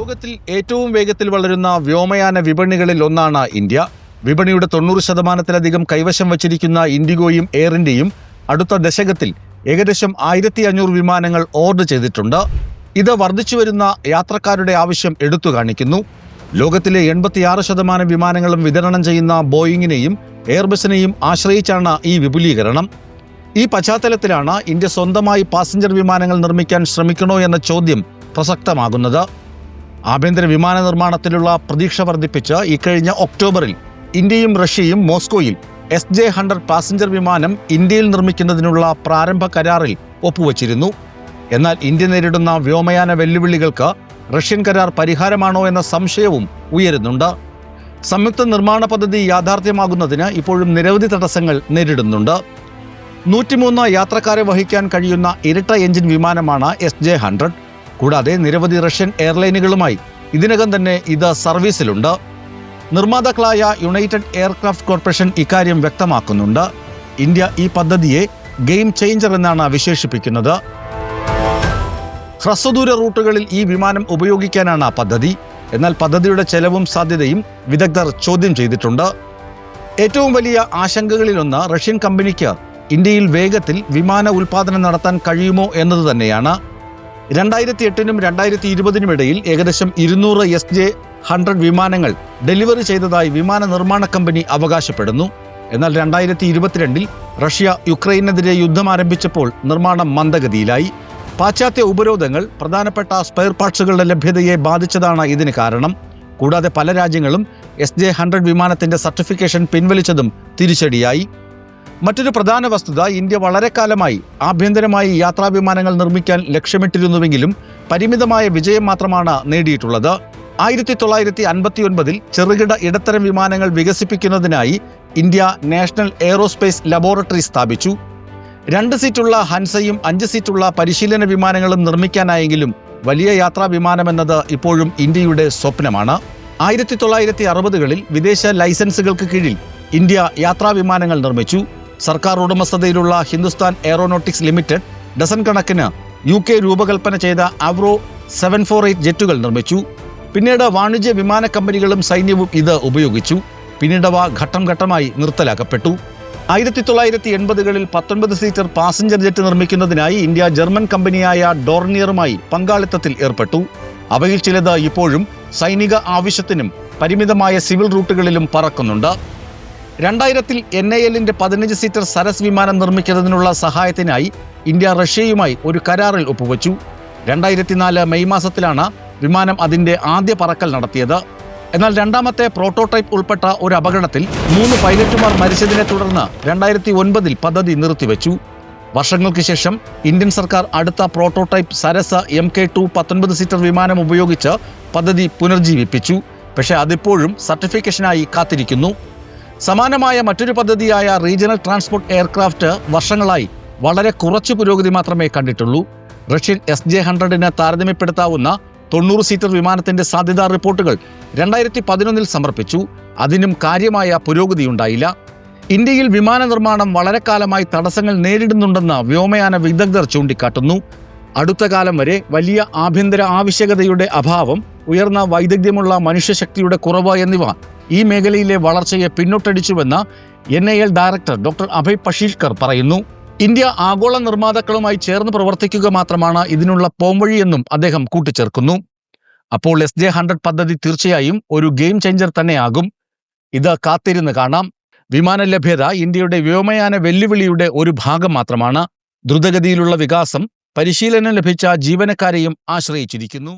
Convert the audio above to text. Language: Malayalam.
ലോകത്തിൽ ഏറ്റവും വേഗത്തിൽ വളരുന്ന വ്യോമയാന വിപണികളിൽ ഒന്നാണ് ഇന്ത്യ. വിപണിയുടെ തൊണ്ണൂറ് ശതമാനത്തിലധികം കൈവശം വച്ചിരിക്കുന്ന ഇൻഡിഗോയും എയർ ഇന്ത്യയും അടുത്ത ദശകത്തിൽ ഏകദേശം ആയിരത്തി അഞ്ഞൂറ് വിമാനങ്ങൾ ഓർഡർ ചെയ്തിട്ടുണ്ട്. ഇത് വർദ്ധിച്ചു വരുന്ന യാത്രക്കാരുടെ ആവശ്യം എടുത്തു കാണിക്കുന്നു. ലോകത്തിലെ എൺപത്തിയാറ് ശതമാനം വിമാനങ്ങളും വിതരണം ചെയ്യുന്ന ബോയിങ്ങിനെയും എയർബസിനെയും ആശ്രയിച്ചാണ് ഈ വിപുലീകരണം. ഈ പശ്ചാത്തലത്തിലാണ് ഇന്ത്യ സ്വന്തമായി പാസഞ്ചർ വിമാനങ്ങൾ നിർമ്മിക്കാൻ ശ്രമിക്കണോ എന്ന ചോദ്യം പ്രസക്തമാകുന്നത്. ആഭ്യന്തര വിമാന നിർമ്മാണത്തിലുള്ള പ്രതീക്ഷ വർദ്ധിപ്പിച്ച് ഇക്കഴിഞ്ഞ ഒക്ടോബറിൽ ഇന്ത്യയും റഷ്യയും മോസ്കോയിൽ എസ് ജെ ഹൺഡ്രഡ് പാസഞ്ചർ വിമാനം ഇന്ത്യയിൽ നിർമ്മിക്കുന്നതിനുള്ള പ്രാരംഭ കരാറിൽ ഒപ്പുവച്ചിരുന്നു. എന്നാൽ ഇന്ത്യ നേരിടുന്ന വ്യോമയാന വെല്ലുവിളികൾക്ക് റഷ്യൻ കരാർ പരിഹാരമാണോ എന്ന സംശയവും ഉയരുന്നുണ്ട്. സംയുക്ത നിർമ്മാണ പദ്ധതി യാഥാർത്ഥ്യമാകുന്നതിന് ഇപ്പോഴും നിരവധി തടസ്സങ്ങൾ നേരിടുന്നുണ്ട്. നൂറ്റിമൂന്ന് യാത്രക്കാരെ വഹിക്കാൻ കഴിയുന്ന ഇരട്ട എഞ്ചിൻ വിമാനമാണ് എസ് ജെ ഹൺഡ്രഡ് കൂടാതെ നിരവധി റഷ്യൻ എയർലൈനുകളുമായി ഇതിനകം തന്നെ ഇത് സർവീസിലുണ്ട്. നിർമ്മാതാക്കളായ യുണൈറ്റഡ് എയർക്രാഫ്റ്റ് കോർപ്പറേഷൻ ഇക്കാര്യം വ്യക്തമാക്കുന്നുണ്ട്. ഇന്ത്യ ഈ പദ്ധതിയെ ഗെയിം ചേഞ്ചർ എന്നാണ് വിശേഷിപ്പിക്കുന്നത്. ഹ്രസ്വദൂര റൂട്ടുകളിൽ ഈ വിമാനം ഉപയോഗിക്കാനാണ് പദ്ധതി. എന്നാൽ പദ്ധതിയുടെ ചെലവും സാധ്യതയും വിദഗ്ധർ ചോദ്യം ചെയ്തിട്ടുണ്ട്. ഏറ്റവും വലിയ ആശങ്കകളിലൊന്ന് റഷ്യൻ കമ്പനിക്ക് ഇന്ത്യയിൽ വേഗത്തിൽ വിമാന ഉൽപാദനം നടത്താൻ കഴിയുമോ എന്നത് തന്നെയാണ്. രണ്ടായിരത്തി എട്ടിനും രണ്ടായിരത്തി ഇരുപതിനും ഇടയിൽ ഏകദേശം ഇരുന്നൂറ് എസ് ജെ ഹൺഡ്രഡ് വിമാനങ്ങൾ ഡെലിവറി ചെയ്തതായി വിമാന നിർമ്മാണ കമ്പനി അവകാശപ്പെടുന്നു. എന്നാൽ രണ്ടായിരത്തി ഇരുപത്തിരണ്ടിൽ റഷ്യ യുക്രൈനെതിരെ യുദ്ധം ആരംഭിച്ചപ്പോൾ നിർമ്മാണം മന്ദഗതിയിലായി. പാശ്ചാത്യ ഉപരോധങ്ങൾ പ്രധാനപ്പെട്ട സ്പെയർ പാർട്സുകളുടെ ലഭ്യതയെ ബാധിച്ചതാണ് ഇതിന് കാരണം. കൂടാതെ പല രാജ്യങ്ങളും എസ് ജെ ഹൺഡ്രഡ് വിമാനത്തിന്റെ സർട്ടിഫിക്കേഷൻ പിൻവലിച്ചതും തിരിച്ചടിയായി. മറ്റൊരു പ്രധാന വസ്തുത ഇന്ത്യ വളരെ കാലമായി ആഭ്യന്തരമായി യാത്രാ വിമാനങ്ങൾ നിർമ്മിക്കാൻ ലക്ഷ്യമിട്ടിരുന്നുവെങ്കിലും പരിമിതമായ വിജയം മാത്രമാണ് നേടിയിട്ടുള്ളത്. ആയിരത്തി തൊള്ളായിരത്തി അൻപത്തി ഒൻപതിൽ ചെറുകിട ഇടത്തരം വിമാനങ്ങൾ വികസിപ്പിക്കുന്നതിനായി ഇന്ത്യ നാഷണൽ എയറോസ്പേസ് ലബോറട്ടറി സ്ഥാപിച്ചു. രണ്ട് സീറ്റുള്ള ഹൻസയും അഞ്ച് സീറ്റുള്ള പരിശീലന വിമാനങ്ങളും നിർമ്മിക്കാനായെങ്കിലും വലിയ യാത്രാ വിമാനമെന്നത് ഇപ്പോഴും ഇന്ത്യയുടെ സ്വപ്നമാണ്. ആയിരത്തി തൊള്ളായിരത്തി അറുപതുകളിൽ വിദേശ ലൈസൻസുകൾക്ക് കീഴിൽ ഇന്ത്യ യാത്രാ വിമാനങ്ങൾ നിർമ്മിച്ചു. സർക്കാർ ഉടമസ്ഥതയിലുള്ള ഹിന്ദുസ്ഥാൻ എയറോനോട്ടിക്സ് ലിമിറ്റഡ് ഡസൻ കണക്കിന് യു കെ രൂപകൽപ്പന ചെയ്ത അവ്രോ സെവൻ ഫോർ എയ്റ്റ് ജെറ്റുകൾ നിർമ്മിച്ചു. പിന്നീട് വാണിജ്യ വിമാന കമ്പനികളും സൈന്യവും ഇത് ഉപയോഗിച്ചു. പിന്നീട് പിന്നീടവ ഘട്ടം ഘട്ടമായി നിർത്തലാക്കപ്പെട്ടു. ആയിരത്തി തൊള്ളായിരത്തി എൺപതുകളിൽ പത്തൊൻപത് സീറ്റർ പാസഞ്ചർ ജെറ്റ് നിർമ്മിക്കുന്നതിനായി ഇന്ത്യ ജർമ്മൻ കമ്പനിയായ ഡോർണിയറുമായി പങ്കാളിത്തത്തിൽ ഏർപ്പെട്ടു. അവയിൽ ചിലത് ഇപ്പോഴും സൈനിക ആവശ്യത്തിനും പരിമിതമായ സിവിൽ റൂട്ടുകളിലും പറക്കുന്നുണ്ട്. രണ്ടായിരത്തിൽ എൻ ഐ എല്ലിന്റെ പതിനഞ്ച് സീറ്റർ സരസ് വിമാനം നിർമ്മിക്കുന്നതിനുള്ള സഹായത്തിനായി ഇന്ത്യ റഷ്യയുമായി ഒരു കരാറിൽ ഒപ്പുവച്ചു. രണ്ടായിരത്തി നാല് മെയ് മാസത്തിലാണ് വിമാനം അതിന്റെ ആദ്യ പറക്കൽ നടത്തിയത്. എന്നാൽ രണ്ടാമത്തെ പ്രോട്ടോടൈപ്പ് ഉൾപ്പെട്ട ഒരു അപകടത്തിൽ മൂന്ന് പൈലറ്റുമാർ മരിച്ചതിനെ തുടർന്ന് രണ്ടായിരത്തി ഒൻപതിൽ പദ്ധതി നിർത്തിവെച്ചു. വർഷങ്ങൾക്ക് ശേഷം ഇന്ത്യൻ സർക്കാർ അടുത്ത prototype Saras M K two പത്തൊൻപത് സീറ്റർ വിമാനം ഉപയോഗിച്ച് പദ്ധതി പുനർജീവിപ്പിച്ചു. പക്ഷേ അതിപ്പോഴും സർട്ടിഫിക്കേഷനായി കാത്തിരിക്കുന്നു. സമാനമായ മറ്റൊരു പദ്ധതിയായ റീജിയണൽ ട്രാൻസ്പോർട്ട് എയർക്രാഫ്റ്റ് വർഷങ്ങളായി വളരെ കുറച്ച് പുരോഗതി മാത്രമേ കണ്ടിട്ടുള്ളൂ. റഷ്യൻ എസ് ജെ ഹൺഡ്രഡിന് താരതമ്യപ്പെടുത്താവുന്ന തൊണ്ണൂറ് സീറ്റർ വിമാനത്തിന്റെ സാധ്യതാ റിപ്പോർട്ടുകൾ രണ്ടായിരത്തി പതിനൊന്നിൽ സമർപ്പിച്ചു. അതിനും കാര്യമായ പുരോഗതി ഉണ്ടായില്ല. ഇന്ത്യയിൽ വിമാന നിർമ്മാണം വളരെ കാലമായി തടസ്സങ്ങൾ നേരിടുന്നുണ്ടെന്ന് വ്യോമയാന വിദഗ്ധർ ചൂണ്ടിക്കാട്ടുന്നു. അടുത്ത കാലം വരെ വലിയ ആഭ്യന്തര ആവശ്യകതയുടെ അഭാവം ഉയർന്ന വൈദഗ്ധ്യമുള്ള മനുഷ്യശക്തിയുടെ കുറവ് എന്നിവ ഈ മേഖലയിലെ വളർച്ചയെ പിന്നോട്ടടിച്ചുവെന്ന് N I L director doctor Abhay Pashilkar പറയുന്നു. ഇന്ത്യ ആഗോള നിർമ്മാതാക്കളുമായി ചേർന്ന് പ്രവർത്തിക്കുക മാത്രമാണ് ഇതിനുള്ള പോംവഴിയെന്നും അദ്ദേഹം കൂട്ടിച്ചേർക്കുന്നു. അപ്പോൾ എസ് ജെ ഹൺഡ്രഡ് പദ്ധതി തീർച്ചയായും ഒരു ഗെയിം ചേഞ്ചർ തന്നെയാകും. ഇത് കാത്തിരുന്ന് കാണാം. വിമാന ലഭ്യത ഇന്ത്യയുടെ വ്യോമയാന വെല്ലുവിളിയുടെ ഒരു ഭാഗം മാത്രമാണ്. ദ്രുതഗതിയിലുള്ള വികാസം പരിശീലനം ലഭിച്ച ജീവനക്കാരെയും ആശ്രയിച്ചിരിക്കുന്നു.